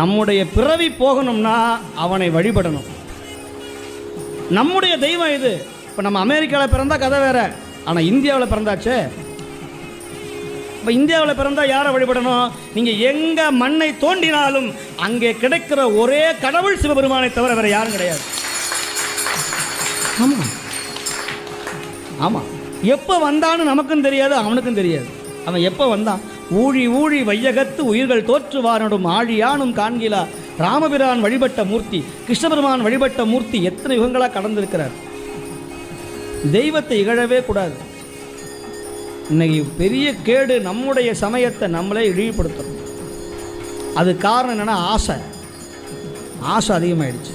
நம்முடைய பிறவி போகணும்னா அவனை வழிபடணும். நம்முடைய தெய்வம் இது. இப்போ நம்ம அமெரிக்காவில் பிறந்தா கதை வேற. ஆனால் இந்தியாவில் பிறந்தாச்சே. இப்போ இந்தியாவில் பிறந்தால் யாரை வழிபடணும்? நீங்கள் எங்கே மண்ணை தோண்டினாலும் அங்கே கிடைக்கிற ஒரே கடவுள் சிவபெருமானை தவிர வேறு யாரும் கிடையாது. ஆமாம் ஆமாம் எப்போ வந்தான்னு நமக்கும் தெரியாது அவனுக்கும் தெரியாது. அவன் எப்போ வந்தான்? ஊழி ஊழி வையகத்து உயிர்கள் தோற்றுவானடும் ஆழியானும் காண்கிலா. ராமபிரான் வழிபட்ட மூர்த்தி கிருஷ்ணபெருமான் வழிபட்ட மூர்த்தி எத்தனை யுகங்களாக கடந்திருக்கிறார்? தெய்வத்தை இகழவே கூடாது. இன்னைக்கு பெரிய கேடு நம்முடைய சமயத்தை நம்மளே இழிவுபடுத்தணும் அது காரணம் என்னென்னா ஆசை. ஆசை அதிகமாயிடுச்சு.